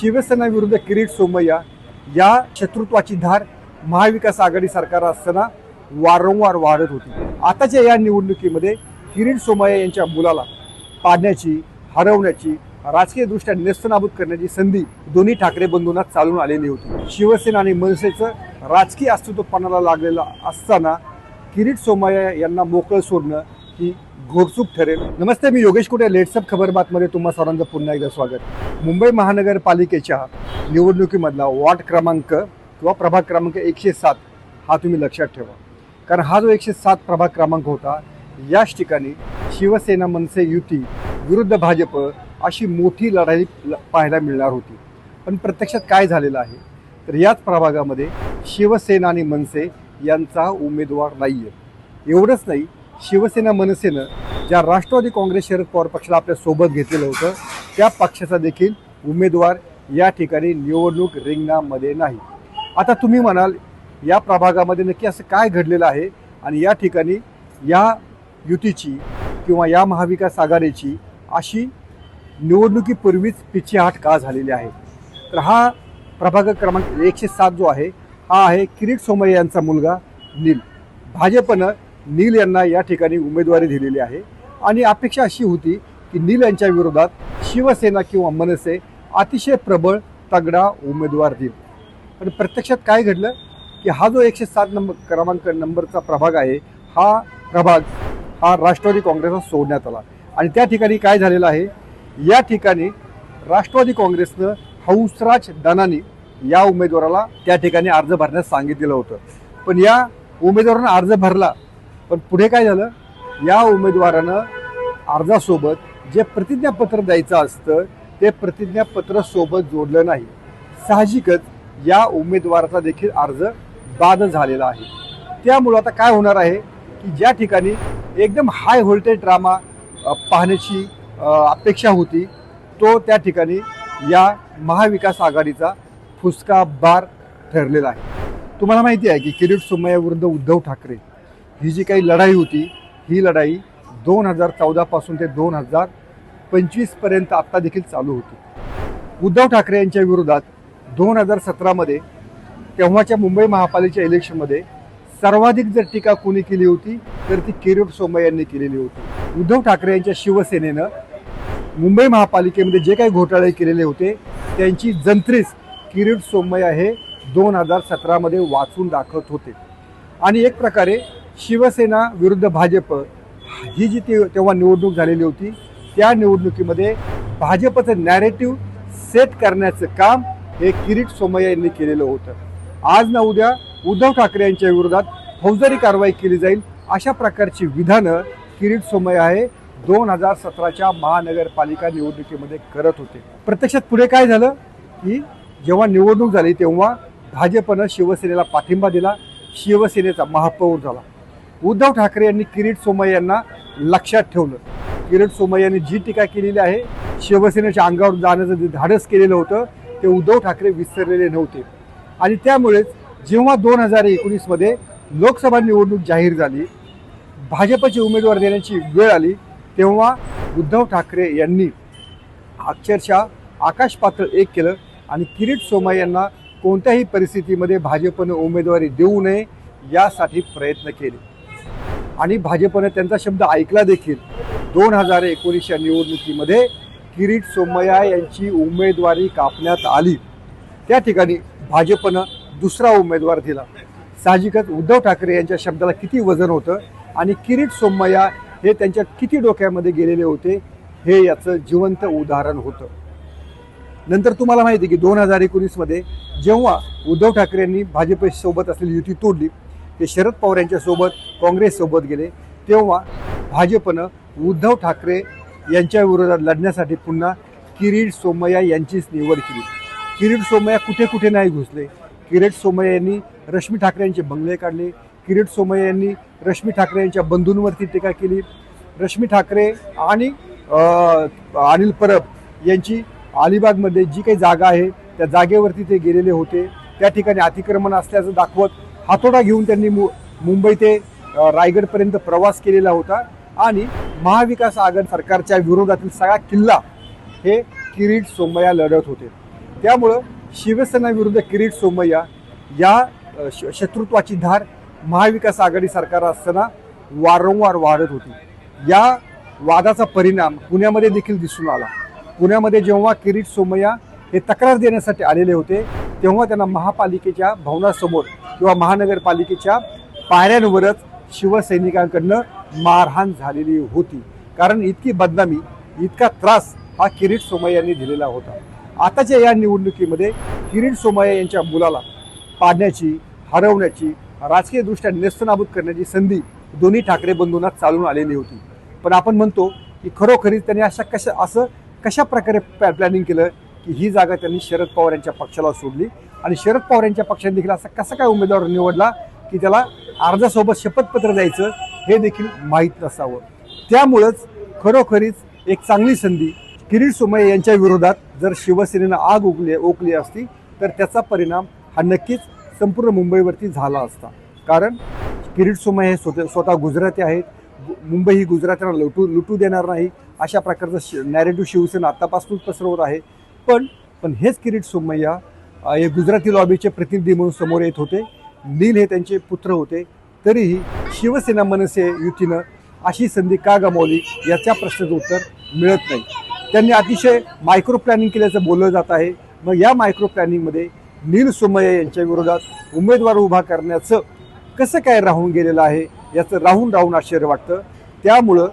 शिवसेना विरुद्ध किरीट सोमय्या या शत्रुत्वाची धार महाविकास आघाडी सरकार असताना वारंवार वाढत होती. आताच्या या निवडणुकीमध्ये किरीट सोमय्या यांच्या मुलाला पाडण्याची हरवण्याची राजकीयदृष्ट्या नेस्तनाबूत करण्याची संधी दोन्ही ठाकरे बंधूंना चालून आलेली होती. शिवसेना आणि मनसेचं राजकीय अस्तित्वपणाला लागलेलं असताना किरीट सोमय्या यांना मोकळं सोडणं ही घोरचूक ठरेल. नमस्ते मी योगेश कुटे लेट्सअप खबर बातमध्ये तुम्हा सर्वांचं पुन्हा एकदा स्वागत. मुंबई महानगरपालिकेच्या निवडणुकीमधला वॉर्ड क्रमांक किंवा प्रभाग क्रमांक एकशे सात हा तुम्ही लक्षात ठेवा. कारण हा जो एकशे सात प्रभाग क्रमांक होता याच ठिकाणी शिवसेना मनसे युती विरुद्ध भाजप अशी मोठी लढाई ल- पाहायला मिळणार होती. पण प्रत्यक्षात काय झालेलं आहे? तर याच प्रभागामध्ये शिवसेना आणि मनसे यांचा उमेदवार नाही आहे एवढंच नाही शिवसेना मनसेनं ज्या राष्ट्रवादी काँग्रेस शरद पवार पक्षाला आपल्यासोबत घेतलेलं होतं त्या पक्षाचा देखील उमेदवार या ठिकाणी निवडणूक रिंगणामध्ये नाही. आता तुम्ही म्हणाल या प्रभागामध्ये नक्की असं काय घडलेलं आहे? आणि या ठिकाणी या युतीची किंवा या महाविकास आघाडीची अशी निवडणुकीपूर्वीच पिछेहाट का झालेली आहे? तर हा प्रभाग क्रमांक एकशे सात जो आहे हा आहे किरीट सोमय्या यांचा मुलगा नील. भाजपनं नील यांना या ठिकाणी उमेदवारी दिलेली आहे. आणि अपेक्षा अशी होती की नील यांच्या विरोधात शिवसेना किंवा मनसे अतिशय प्रबळ तगडा उमेदवार देईल. पण प्रत्यक्षात काय घडलं? की हा जो एकशे सात नंबर क्रमांक नंबरचा प्रभाग आहे हा प्रभाग हा राष्ट्रवादी काँग्रेसला सोडण्यात आला. आणि त्या ठिकाणी काय झालेलं आहे? या ठिकाणी राष्ट्रवादी काँग्रेसनं हंसराज दानानी या उमेदवाराला त्या ठिकाणी अर्ज भरण्यास सांगितलेलं होतं. पण या उमेदवारानं अर्ज भरला पण पुढे काय झालं? या उमेदवारानं अर्जासोबत जे प्रतिज्ञापत्र द्यायचं असतं ते प्रतिज्ञापत्र सोबत जोडलं नाही. साहजिकच या उमेदवाराचा देखील अर्ज बाद झालेला आहे. त्यामुळं आता काय होणार आहे? की ज्या ठिकाणी एकदम हाय व्होल्टेज ड्रामा पाहण्याची अपेक्षा होती तो त्या ठिकाणी या महाविकास आघाडीचा फुसका बार ठरलेला आहे. तुम्हाला माहिती आहे की किरीट सोमय्या विरुद्ध उद्धव ठाकरे ही जी काही लढाई होती ही लढाई दोन हजार चौदापासून ते दोन हजार पंचवीसपर्यंत आत्ता देखील चालू होती. उद्धव ठाकरे यांच्या विरोधात दोन हजार सतरामध्ये तेव्हाच्या मुंबई महापालिकेच्या इलेक्शनमध्ये सर्वाधिक जर टीका कोणी केली होती तर ती किरीट सोमय यांनी केलेली होती. उद्धव ठाकरे यांच्या शिवसेनेनं मुंबई महापालिकेमध्ये जे काही घोटाळे केलेले होते त्यांची जंत्रीच किरीट सोमय्या हे दोन हजार सतरामध्ये वाचून दाखवत होते. आणि एक प्रकारे शिवसेना विरुद्ध भाजप ही जी ती तेव्हा निवडणूक झालेली होती त्या निवडणुकीमध्ये भाजपचं नॅरेटिव्ह सेट करण्याचं काम हे किरीट सोमय्या यांनी केलेलं होतं. आज ना उद्या उद्धव ठाकरे यांच्या विरोधात फौजदारी कारवाई केली जाईल अशा प्रकारची विधानं किरीट सोमय्या हे दोन हजार सतराच्या महानगरपालिका निवडणुकीमध्ये करत होते. प्रत्यक्षात पुढे काय झालं? की जेव्हा निवडणूक झाली तेव्हा भाजपनं शिवसेनेला पाठिंबा दिला शिवसेनेचा महापौर झाला. उद्धव ठाकरे यांनी किरीट सोमय यांना लक्षात ठेवलं. किरीट सोमय यांनी जी टीका केलेली आहे शिवसेनेच्या अंगावर जाण्याचं जे धाडस केलेलं होतं ते उद्धव ठाकरे विसरलेले नव्हते. आणि त्यामुळेच जेव्हा दोन हजार एकोणीसमध्ये लोकसभा निवडणूक जाहीर झाली भाजपचे उमेदवार देण्याची वेळ आली तेव्हा उद्धव ठाकरे यांनी अक्षरशः आकाश पात्र एक केलं आणि किरीट सोमय्या यांना कोणत्याही परिस्थितीमध्ये भाजपनं उमेदवारी देऊ नये यासाठी प्रयत्न केले. आणि भाजपनं त्यांचा शब्द ऐकला देखील. दोन हजार एकोणीसच्या निवडणुकीमध्ये किरीट सोमय्या यांची उमेदवारी कापण्यात आली. त्या ठिकाणी भाजपनं दुसरा उमेदवार दिला. साहजिकच उद्धव ठाकरे यांच्या शब्दाला किती वजन होतं आणि किरीट सोमय्या हे त्यांच्या किती डोक्यामध्ये गेलेले होते हे याचं जिवंत उदाहरण होतं. नंतर तुम्हाला माहिती आहे की दोन हजार एकोणीसमध्ये जेव्हा उद्धव ठाकरे यांनी भाजपसोबत असलेली युती तोडली ते शरद पवार यांच्यासोबत काँग्रेससोबत गेले. तेव्हा भाजपनं उद्धव ठाकरे यांच्या विरोधात लढण्यासाठी पुन्हा किरीट सोमय्या यांचीच निवड केली. किरीट सोमय्या कुठे कुठे नाही घुसले. किरीट सोमय्या यांनी रश्मी ठाकरे यांचे बंगले काढले. किरीट सोमय्या यांनी रश्मी ठाकरे यांच्या बंधूंवरती टीका केली. रश्मी ठाकरे आणि अनिल परब यांची अलिबागमध्ये जी काही जागा आहे त्या जागेवरती ते गेलेले होते. त्या ठिकाणी अतिक्रमण असल्याचं दाखवत हातोडा घेऊन त्यांनी मु मुंबई ते रायगडपर्यंत प्रवास केलेला होता. आणि महाविकास आघाडी सरकारच्या विरोधातील सगळा किल्ला हे किरीट सोमय्या लढत होते. त्यामुळं शिवसेना विरुद्ध किरीट सोमय्या या श- शत्रुत्वाची धार महाविकास आघाडी सरकार असताना वारंवार वाढत होती. या वादाचा परिणाम पुण्यामध्ये देखील दिसून आला. पुण्यामध्ये जेव्हा किरीट सोमय्या हे तक्रार देण्यासाठी आलेले होते तेव्हा त्यांना महापालिकेच्या भवनासमोर किंवा महानगरपालिकेच्या पायऱ्यांवरच शिवसैनिकांकडनं मारहाण झालेली होती. कारण इतकी बदनामी इतका त्रास हा किरीट सोमय्या यांनी दिलेला होता. आताच्या या निवडणुकीमध्ये किरीट सोमय्या यांच्या मुलाला पाडण्याची हरवण्याची राजकीयदृष्ट्या नेस्तनाबूत करण्याची संधी दोन्ही ठाकरे बंधूंना चालून आलेली होती. पण आपण म्हणतो की खरोखरीच त्यांनी अशा कशा असं कशा प्रकारे प्लॅनिंग केलं की ही जागा त्यांनी शरद पवार यांच्या पक्षाला सोडली? आणि शरद पवार यांच्या पक्षाने देखील असा कसा काय उमेदवार निवडला की त्याला अर्जासोबत शपथपत्र द्यायचं हे देखील माहीत नसावं. त्यामुळंच खरोखरीच एक चांगली संधी किरीट सोमय्या यांच्या विरोधात जर शिवसेनेनं आग उगली ओकली असती तर त्याचा परिणाम हा नक्कीच संपूर्ण मुंबईवरती झाला असता. कारण किरीट सोमय्या हे स्वतः स्वतः गुजराती आहेत. मुंबई ही गुजरात्यांना लुटू लुटू देणार नाही. अशा प्रकारचं शि नॅरेटिव्ह शिवसेना आत्तापासूनच पसरवत आहे. पण पण हेच किरीट सोमय्या हे गुजराती लॉबीचे प्रतिनिधी म्हणून समोर येत होते. नील हे त्यांचे पुत्र होते. तरीही शिवसेना मनसे युतीनं अशी संधी का गमावली याच्या प्रश्नाचं उत्तर मिळत नाही. त्यांनी अतिशय मायक्रो प्लॅनिंग केल्याचं बोललं जात आहे. मग या मायक्रो प्लॅनिंगमध्ये नील सोमय्या यांच्या विरोधात उमेदवार उभा करण्याचं कसं काय राहून गेलेलं आहे याचं राहून राहून आश्चर्य वाटतं. त्यामुळं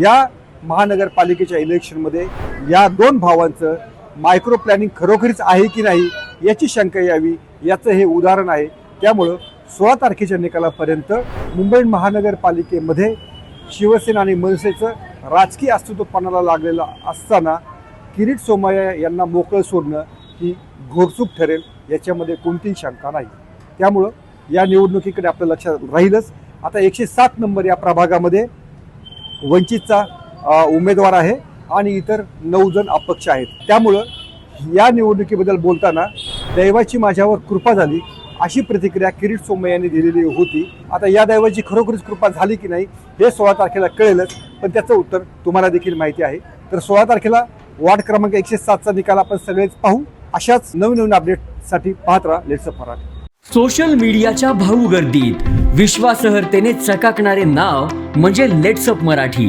या महानगरपालिकेच्या इलेक्शनमध्ये या दोन भावांचं मायक्रो प्लॅनिंग खरोखरीच आहे की नाही याची शंका यावी याचं हे उदाहरण आहे. त्यामुळं सोळा तारखेच्या निकालापर्यंत मुंबई महानगरपालिकेमध्ये शिवसेना आणि मनसेचं राजकीय अस्तित्वपणाला लागलेलं असताना किरीट सोमय्या यांना मोकळं सोडणं ही घोरचूक ठरेल याच्यामध्ये कोणतीही शंका नाही. त्यामुळं या निवडणुकीकडे आपलं लक्ष राहीलच. आता एकशे सात नंबर या प्रभागामध्ये वंचितचा उमेदवार आहे आणि इतर नऊ जण अपक्ष आहेत. त्यामुळं या निवडणुकीबद्दल बोलताना दैवाची माझ्यावर कृपा झाली. अशी प्रतिक्रिया किरीट सोमय्या यांनी दिलेली होती. आता या दैवाची खरोखरीच कृपा झाली की नाही हे सोळा तारखेला कळेलच. पण त्याचं उत्तर तुम्हाला देखील माहिती आहे. तर सोळा तारखेला वार्ड क्रमांक एकशे सातचा निकाल आपण सगळेच पाहू. अशाच नवीन नवीन अपडेटसाठी पाहत राहा लेट्स फराट सोशल मीडियाच्या भाऊ गर्दीत. विश्वासार्हतेने चकाकणारे नाव म्हणजे लेट्सअप मराठी.